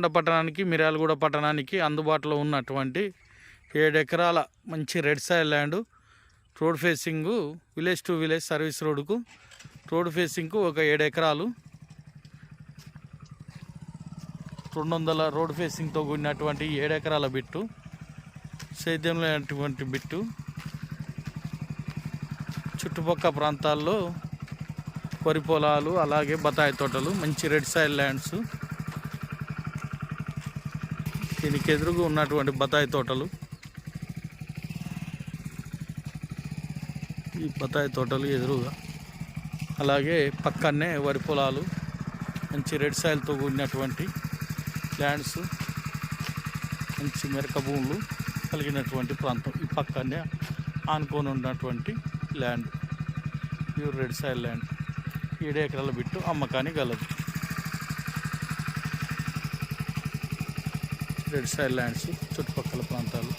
కొండ పట్టణానికి మిర్యాలగూడ పట్టణానికి అందుబాటులో ఉన్నటువంటి ఏడు ఎకరాల మంచి red soil land road facing village to village service రోడ్డుకు రోడ్ ఫేసింగ్కు ఒక ఏడు ఎకరాలు. రెండు వందల రోడ్ ఫేసింగ్తో కూడినటువంటి ఏడు ఎకరాల బిట్టు సేద్యంలో అటువంటి బిట్టు. చుట్టుపక్కల ప్రాంతాల్లో వరి పొలాలు అలాగే బత్తాయి తోటలు మంచి రెడ్ సాయిల్ ల్యాండ్స్. దీనికి ఎదురుగా ఉన్నటువంటి బత్తాయి తోటలు. ఈ బత్తాయి తోటలు ఎదురుగా. అలాగే పక్కనే వరి పొలాలు మంచి రెడ్ సాయిల్తో కూడినటువంటి ల్యాండ్స్ మంచి మెరక భూములు కలిగినటువంటి ప్రాంతం. ఈ పక్కనే ఆనుకొని ఉన్నటువంటి land. Pure red soil land. ఏడు ఎకరాల బిట్టు అమ్మకానికి గలదు. రెడ్ సైడ్ ల్యాండ్స్ చుట్టుపక్కల ప్రాంతాలు.